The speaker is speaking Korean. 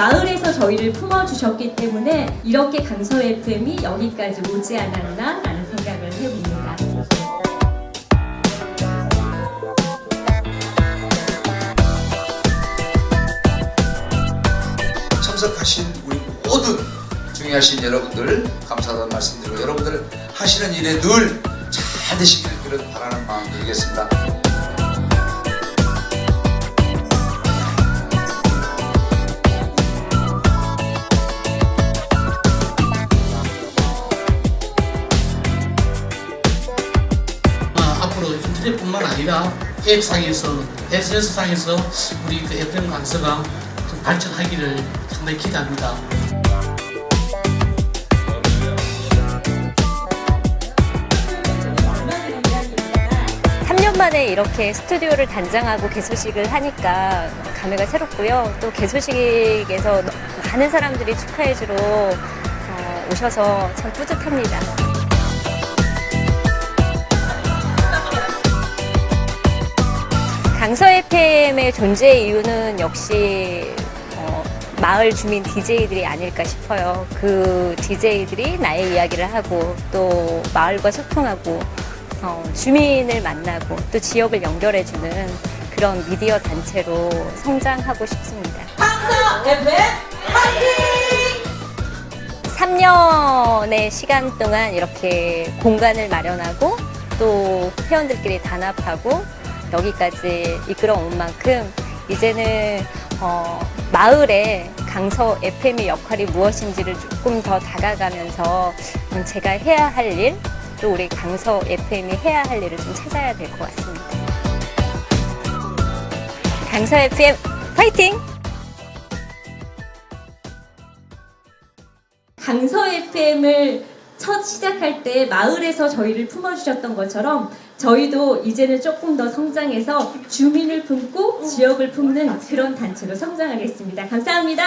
마을에서 저희를 품어주셨기 때문에 이렇게 강서 FM이 여기까지 오지 않았나 라는 생각을 해봅니다. 참석하신 우리 모든 중요하신 여러분들 감사하다는 말씀드리고 여러분들 하시는 일에 늘 잘 되시길 그런 바라는 마음 드리겠습니다. 뿐만 아니라 앱상에서, SNS상에서 우리 그 FM 강서가 좀 발전하기를 상당히 기대합니다. 3년 만에 이렇게 스튜디오를 단장하고 개소식을 하니까 감회가 새롭고요. 또 개소식에서 많은 사람들이 축하해주러 어, 오셔서 참 뿌듯합니다. FM의 존재 이유는 역시 어, 마을 주민 DJ들이 아닐까 싶어요. 그 DJ들이 나의 이야기를 하고 또 마을과 소통하고 어, 주민을 만나고 또 지역을 연결해주는 그런 미디어 단체로 성장하고 싶습니다. 3년의 시간 동안 이렇게 공간을 마련하고 또 회원들끼리 단합하고 여기까지 이끌어 온 만큼 이제는 어, 마을에 강서 FM의 역할이 무엇인지를 조금 더 다가가면서 음, 제가 해야 할 일, 또 우리 강서 FM이 해야 할 일을 좀 찾아야 될 것 같습니다. 강서 FM 파이팅! 강서 FM을 첫 시작할 때 마을에서 저희를 품어주셨던 것처럼 저희도 이제는 조금 더 성장해서 주민을 품고 지역을 품는 그런 단체로 성장하겠습니다. 감사합니다.